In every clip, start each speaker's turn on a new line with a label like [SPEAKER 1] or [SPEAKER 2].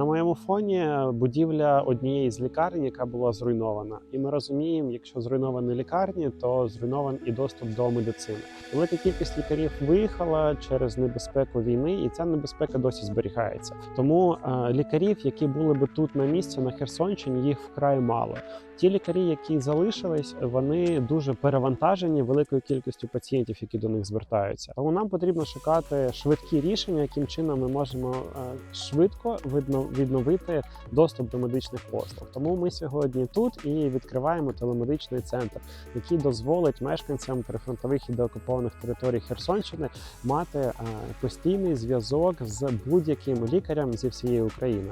[SPEAKER 1] На моєму фоні будівля однієї з лікарень, яка була зруйнована. І ми розуміємо, якщо зруйновані лікарні, то зруйнований і доступ до медицини. Велика кількість лікарів виїхала через небезпеку війни, і ця небезпека досі зберігається. Тому е, лікарів, які були би тут на місці на Херсонщині, їх вкрай мало. Ті лікарі, які залишились, вони дуже перевантажені великою кількістю пацієнтів, які до них звертаються. Тому нам потрібно шукати швидкі рішення, яким чином ми можемо е, швидко видно- відновити доступ до медичних послуг. Тому ми сьогодні тут і відкриваємо телемедичний центр, який дозволить мешканцям прифронтових і деокупованих територій Херсонщини мати е, постійний зв'язок з будь-яким лікарем зі всієї України.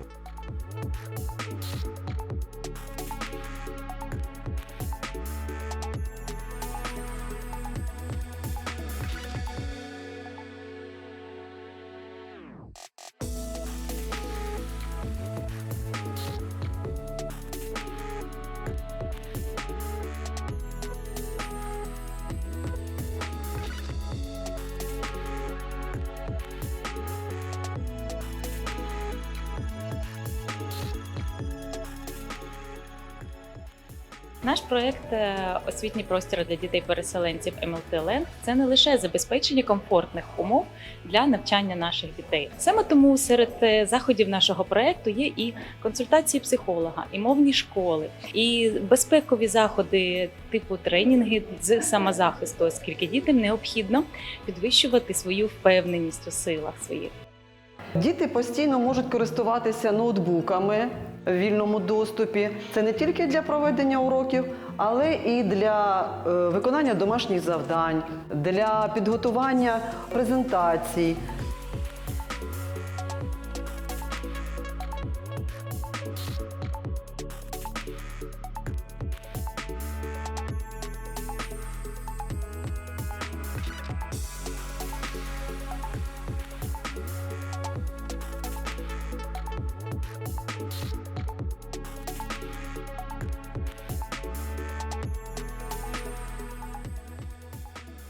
[SPEAKER 2] Наш проект е, освітній простір для дітей-переселенців MLT Land – це не лише забезпечення комфортних умов для навчання наших дітей. Саме тому серед е, заходів нашого проекту є і консультації психолога, і мовні школи, і безпекові заходи типу тренінги з самозахисту, оскільки дітям необхідно підвищувати свою впевненість у силах своїх.
[SPEAKER 3] Діти постійно можуть користуватися ноутбуками в вільному доступі. Це не тільки для проведення уроків, але і для е, виконання домашніх завдань, для підготування презентацій.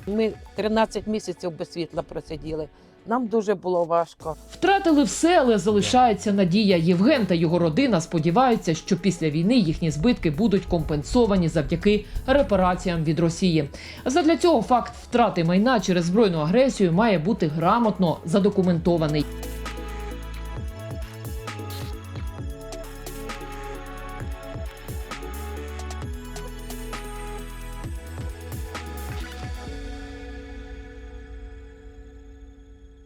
[SPEAKER 4] Ми 13 місяців без світла просиділи. Нам дуже було важко.
[SPEAKER 5] Втратили все, але залишається надія. Євген та його родина сподіваються, що після війни їхні збитки будуть компенсовані завдяки репараціям від Росії. Задля цього факт втрати майна через збройну агресію має бути грамотно задокументований.